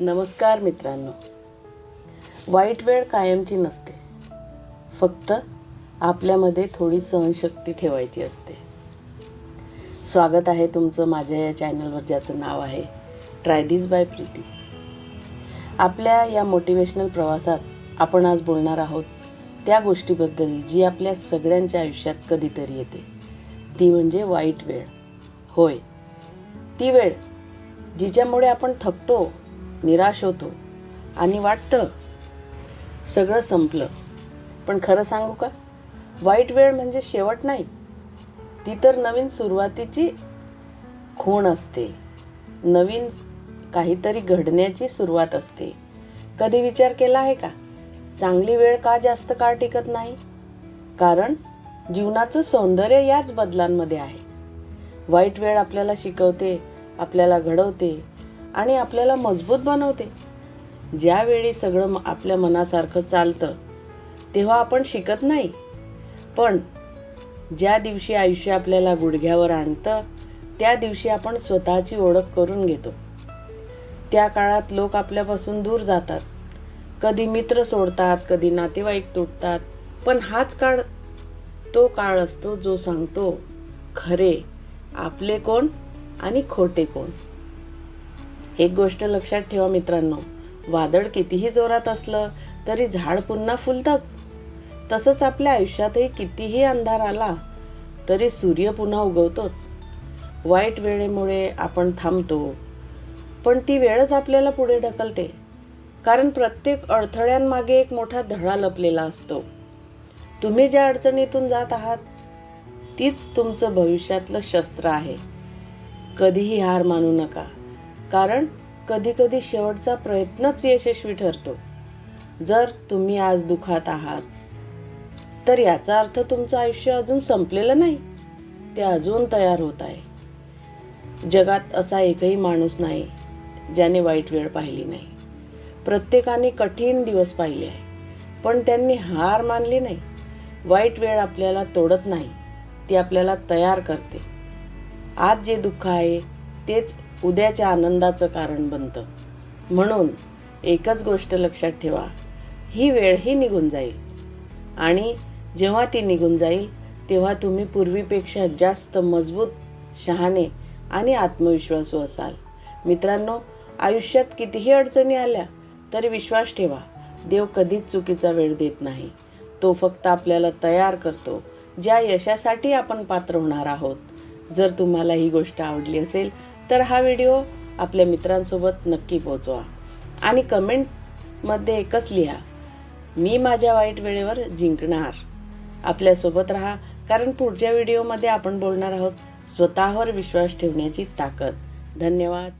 नमस्कार मित्रांनो. वाईट वेळ कायमची नसते. फक्त आपल्यामध्ये थोडी सहनशक्ती ठेवायची असते. स्वागत आहे तुमचं माझ्या या चॅनलवर ज्याचं नाव आहे ट्राय दिस बाय प्रीती. आपल्या या मोटिवेशनल प्रवासात आपण आज बोलणार आहोत त्या गोष्टीबद्दल जी आपल्या सगळ्यांच्या आयुष्यात कधीतरी येते. ती म्हणजे वाईट वेळ. होय. ती वेळ जिच्यामुळे आपण थकतो निराश होतो. आणि वाटतं सगळं संपलं. पण खरं सांगू का? वाईट वेळ म्हणजे शेवट नाही. ती तर नवीन सुरुवातीची खूण असते. नवीन काहीतरी घडण्याची सुरुवात असते. कधी विचार केला आहे का? चांगली वेळ का जास्त काळ टिकत नाही? कारण जीवनाचं सौंदर्य याच बदलांमध्ये आहे. वाईट वेळ आपल्याला शिकवते आपल्याला घडवते आणि आपल्याला मजबूत बनवते. ज्यावेळी सगळं म- आपल्या मनासारखं चालतं तेव्हा आपण शिकत नाही. पण ज्या दिवशी आयुष्य आपल्याला गुडघ्यावर आणतं त्या दिवशी आपण स्वतःची ओळख करून घेतो. त्या काळात लोक आपल्यापासून दूर जातात. कधी मित्र सोडतात कधी नातेवाईक तुटतात. पण हाच काळ तो काळ असतो जो सांगतो खरे आपले कोण आणि खोटे कोण? एक गोष्ट लक्षात ठेवा मित्रांनो वादळ कितीही जोरात असलं तरी झाड पुन्हा फुलतंच. तसंच आपल्या आयुष्यातही कितीही अंधार आला तरी सूर्य पुन्हा उगवतोच. वाईट वेळेमुळे आपण थांबतो पण ती वेळच आपल्याला पुढे ढकलते कारण प्रत्येक अडथळ्यांमागे एक मोठा धडा लपलेला असतो. तुम्ही ज्या अडचणीतून जात आहात तीच तुमचं भविष्यातलं शस्त्र आहे. कधीही हार मानू नका. कारण कधीकधी शेवटचा प्रयत्नच यशस्वी ठरतो. जर तुम्ही आज दुखात आहात तर याचा अर्थ तुमचं आयुष्य अजून संपलेलं नाही. ते अजून तयार होत आहे. जगात असा एकही माणूस नाही ज्याने वाईट वेळ पाहिली नाही. प्रत्येकाने कठीण दिवस पाहिले आहे पण त्यांनी हार मानली नाही. वाईट वेळ आपल्याला तोडत नाही ती आपल्याला तयार करते. आज जे दुःख आहे तेच उद्याच्या आनंदाचं कारण बनतं. म्हणून एकच गोष्ट लक्षात ठेवा ही वेळही निघून जाईल. आणि जेव्हा ती निघून जाईल तेव्हा तुम्ही पूर्वीपेक्षा जास्त मजबूत शहाणे आणि आत्मविश्वासू असाल. मित्रांनो आयुष्यात कितीही अडचणी आल्या तरी विश्वास ठेवा देव कधीच चुकीचा वेळ देत नाही. तो फक्त आपल्याला तयार करतो ज्या यशासाठी आपण पात्र होणार आहोत. जर तुम्हाला ही गोष्ट आवडली असेल तर हा व्हिडिओ आपल्या मित्रांसोबत नक्की पोचवा आणि कमेंटमध्ये एकच लिहा मी माझ्या वाईट वेळेवर जिंकणार. आपल्यासोबत राहा कारण पुढच्या व्हिडिओमध्ये आपण बोलणार आहोत स्वतःवर विश्वास ठेवण्याची ताकद. धन्यवाद.